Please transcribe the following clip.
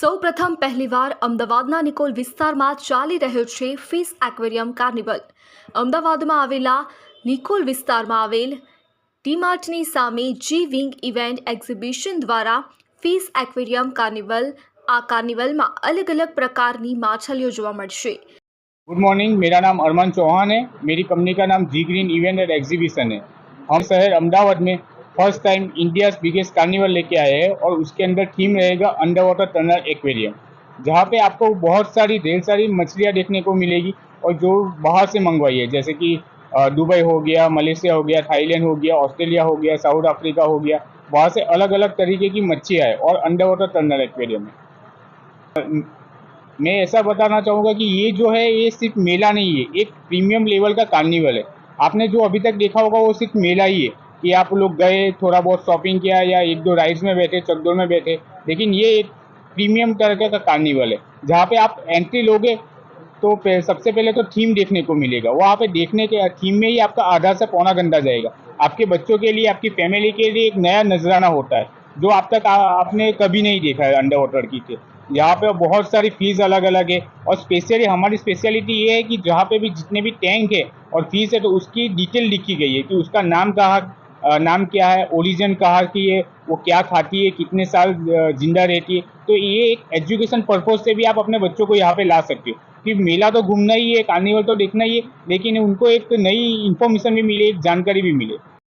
સૌપ્રથમ પહેલીવાર અમદાવાદના નિકોલ વિસ્તારમાં ચાલી રહ્યો છે ફિશ એક્વેરિયમ કાર્નિવલ અમદાવાદમાં આવેલા નિકોલ વિસ્તારમાં આવેલ ટીમાર્ટની સામે જી વિંગ ઇવેન્ટ એક્ઝિબિશન દ્વારા ફિશ એક્વેરિયમ કાર્નિવલ આ કાર્નિવલમાં અલગ અલગ પ્રકારની માછલીઓ જોવા મળશે गुड मॉर्निंग मेरा नाम अरमान चौहान है मेरी कंपनी का नाम G green event and exhibition है हम शहर अहमदाबाद में first time India biggest carnival लेके आए हैं और उसके अंदर थीम रहेगा अंडर वाटर टनल एक्वेरियम, जहाँ पे आपको बहुत सारी ढेर सारी मछलियाँ देखने को मिलेगी और जो बाहर से मंगवाई है, जैसे कि दुबई हो गया, मलेशिया हो गया, थाईलैंड हो गया, ऑस्ट्रेलिया हो गया, साउथ अफ्रीका हो गया, वहाँ से अलग अलग तरीके की मच्छियाँ है और अंडर वाटर टनल एक्वेरियम है। मैं ऐसा बताना चाहूँगा कि ये जो है, ये सिर्फ़ मेला नहीं है, एक प्रीमियम लेवल का कार्निवल है। आपने जो अभी तक देखा होगा, वो सिर्फ़ मेला ही है। कि आप लोग गए थोड़ा बहुत शॉपिंग किया या एक दो राइड्स में बैठे चकदौड़ में बैठे। लेकिन ये एक प्रीमियम तरह का कार्निवल है। जहाँ पे आप एंट्री लोगे तो सबसे पहले तो थीम देखने को मिलेगा। वहाँ पे देखने के थीम में ही आपका आधा से पौना घंटा जाएगा। आपके बच्चों के लिए आपकी फैमिली के लिए एक नया नजराना होता है जो आप तक आ, आपने कभी नहीं देखा है अंडर वाटर की थे यहाँ पे बहुत सारी फ़ीस अलग अलग है और स्पेशली हमारी स्पेशलिटी ये है कि जहाँ पे भी जितने भी टैंक है और फ़ीस है तो उसकी डिटेल लिखी गई है कि उसका नाम कहाँ नाम क्या है ओरिजिन कहाँ की है, वो क्या खाती है, कितने साल ज़िंदा रहती है। तो ये एक एजुकेशन पर्पज से भी आप अपने बच्चों को यहाँ पे ला सकते हो। कि मेला तो घूमना ही है कार्निवल तो देखना ही है, लेकिन उनको एक नई इन्फॉर्मेशन भी मिले, एक जानकारी भी मिले।